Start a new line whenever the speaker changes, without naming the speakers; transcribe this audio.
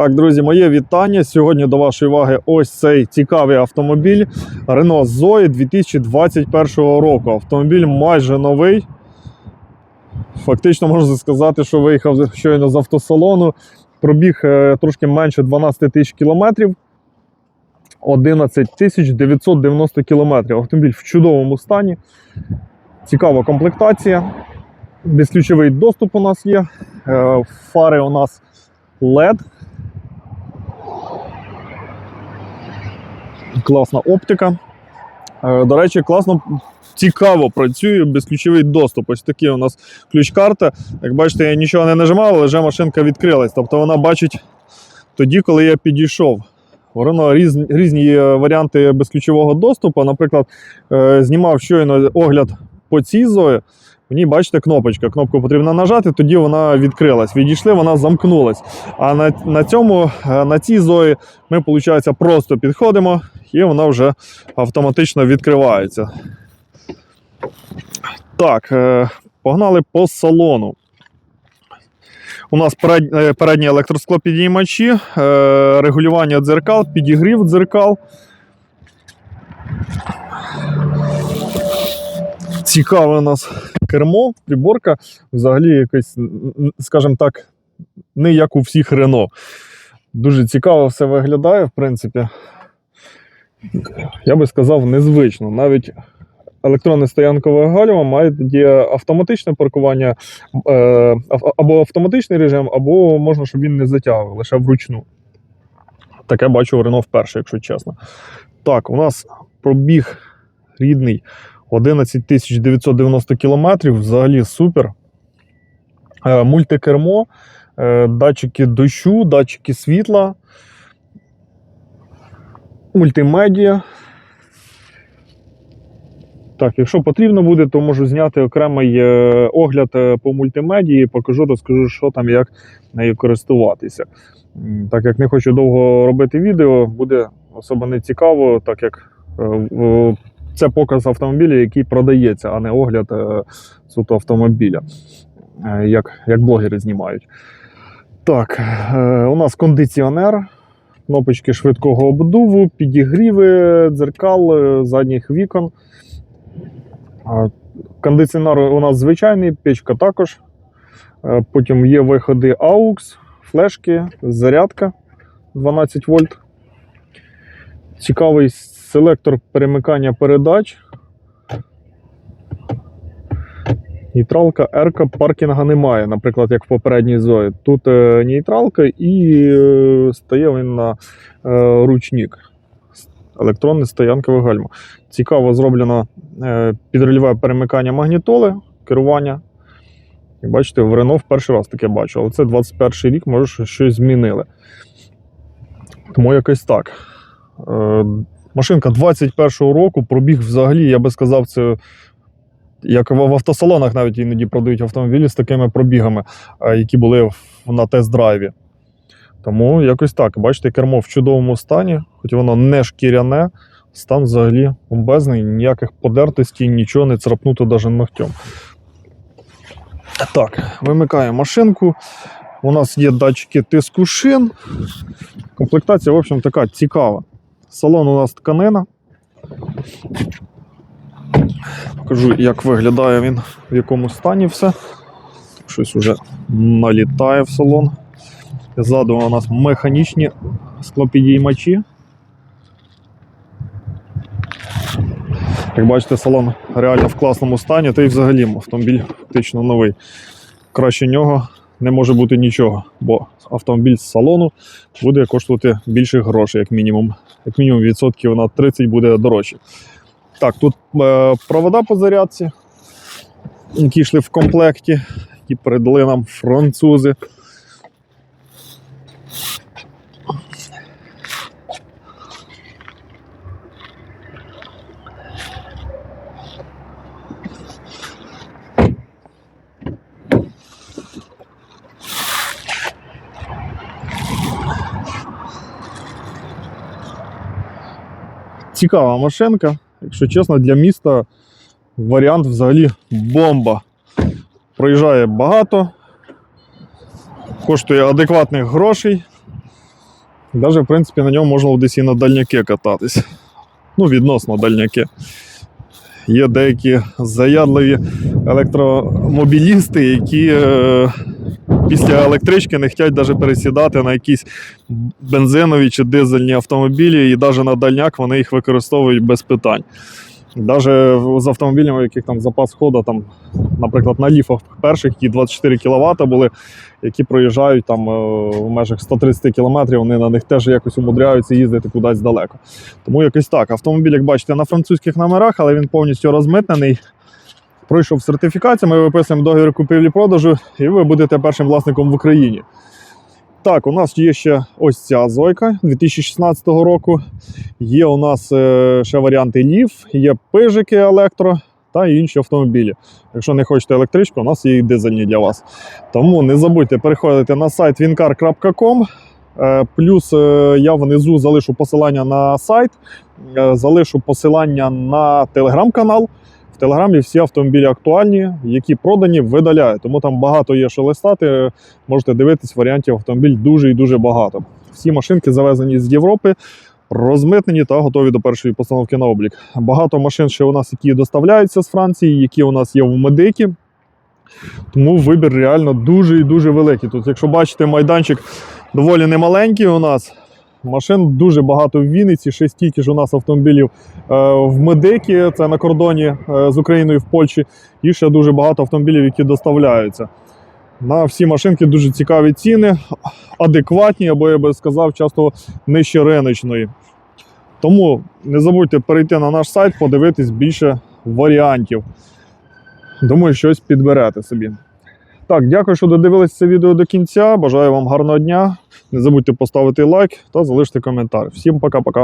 Так, друзі, моє вітання. Сьогодні до вашої уваги ось цей цікавий автомобіль Renault Zoe 2021 року. Автомобіль майже новий. Фактично можна сказати, що виїхав щойно з автосалону. Пробіг е, трошки менше 12 тисяч кілометрів. 11 тисяч 990 кілометрів. Автомобіль в чудовому стані. Цікава комплектація. Безключовий доступ у нас є. Е, Фари у нас LED. Класна оптика. Е, До речі, класно, цікаво працює безключовий доступ. Ось такий у нас ключ-карта. Як бачите, я нічого не нажимав, але вже машинка відкрилась. Тобто вона бачить тоді, коли я підійшов. Воно різні, різні варіанти безключового доступу. Наприклад, е, знімав щойно огляд по цій зої. В бачите, кнопочка. Кнопку потрібно нажати, тоді вона відкрилась. Відійшли, вона замкнулась. А на, на цьому, е, на цій зої ми, виходить, просто підходимо і вона вже автоматично відкривається. Так, е, погнали по салону. У нас е, передні електросклопідіймачі, е, регулювання дзеркал, підігрів дзеркал. Цікаве у нас кермо, приборка. Взагалі якесь, скажімо так, не як у всіх Рено. Дуже цікаво все виглядає, в принципі. Я би сказав, незвично. Навіть електронне стоянкове гальмо має є автоматичне паркування е, або автоматичний режим, або можна, щоб він не затягував, лише вручну. Таке бачу у Рено вперше, якщо чесно. Так, у нас пробіг рідний 11 990 кілометрів, взагалі супер. Е, Мультикермо, е, датчики дощу, датчики світла, мультимедіа. Так, якщо потрібно буде, то можу зняти окремий е, огляд е, по мультимедії, покажу, розкажу, що там, як нею користуватися. Так як не хочу довго робити відео, буде особо не цікаво, так як е, це показ автомобіля, який продається, а не огляд суто автомобіля, як, як блогери знімають. Так, у нас кондиціонер, кнопочки швидкого обдуву, підігріви, дзеркал, е, задніх вікон. Кондиціонер у нас звичайний, печка також. Е, Потім є виходи AUX, флешки, зарядка 12 вольт. Цікавий селектор перемикання передач. Нейтралка, ерка, паркінга немає, наприклад, як в попередній зої. Тут е, нейтралка і е, стає він на е, ручник. Електронне стоянкове гальмо. Цікаво зроблено е, підрульове перемикання магнітоли, керування. І бачите, в Рено в перший раз таке бачу, але це 21 рік, може, що щось змінили. Тому якось так. Машинка 21-го року, пробіг взагалі, я би сказав, це як в автосалонах навіть іноді продають автомобілі з такими пробігами, е, які були на тест-драйві. Тому якось так. Бачите, кермо в чудовому стані, хоч воно не шкіряне, стан взагалі бомбезний, ніяких подертостей, нічого не царапнуто навіть ногтем. Так, вимикаємо машинку. У нас є датчики тиску шин. Комплектація, в общем, така цікава. Салон у нас тканина. Покажу, як виглядає він, в якому стані все. Щось вже налітає в салон. Ззаду у нас механічні склопідіймачі. Як бачите, салон реально в класному стані, та й взагалі автомобіль фактично новий. Краще нього не може бути нічого, бо автомобіль з салону буде коштувати більше грошей, як мінімум. Як мінімум відсотків на 30 буде дорожче. Так, тут е, провода по зарядці, які йшли в комплекті, які передали нам французи. Цікава машинка. Якщо чесно, для міста варіант взагалі бомба. Проїжджає багато, коштує адекватних грошей. Навіть, в принципі, на ньому можна десь і на дальняки кататись. Ну, відносно дальняки. Є деякі заядливі електромобілісти, які е, після електрички не хочуть навіть пересідати на якісь бензинові чи дизельні автомобілі, і навіть на дальняк вони їх використовують без питань. Навіть з автомобілями, у яких там запас ходу, там, наприклад, на ліфах перших, які 24 кВт були, які проїжджають там е, в межах 130 км, вони на них теж якось умудряються їздити кудись далеко. Тому якось так. Автомобіль, як бачите, на французьких номерах, але він повністю розмитнений. Пройшов сертифікацію, ми виписуємо договір купівлі-продажу, і ви будете першим власником в Україні. Так, у нас є ще ось ця зойка 2016 року. Є у нас е, ще варіанти лів, є пижики електро та інші автомобілі. Якщо не хочете електричку, у нас є і дизельні для вас. Тому не забудьте переходити на сайт wincar.com. Е, Плюс е, я внизу залишу посилання на сайт, залишу посилання на телеграм-канал. Телеграмі всі автомобілі актуальні, які продані, видаляю. Тому там багато є що листати. Можете дивитись варіантів автомобіль дуже і дуже багато. Всі машинки завезені з Європи, розмитнені та готові до першої постановки на облік. Багато машин ще у нас, які доставляються з Франції, які у нас є в медикі. Тому вибір реально дуже і дуже великий. Тут, якщо бачите, майданчик доволі немаленький у нас. Машин дуже багато в Вінниці, ще стільки ж у нас автомобілів е, в Медикі, це на кордоні е, з Україною в Польщі, і ще дуже багато автомобілів, які доставляються. На всі машинки дуже цікаві ціни, адекватні, або я би сказав, часто нижче риночної. Тому не забудьте перейти на наш сайт, подивитись більше варіантів. Думаю, щось підберете собі. Так, дякую, що додивилися це відео до кінця. Бажаю вам гарного дня. Не забудьте поставити лайк та залишити коментар. Всім пока-пока.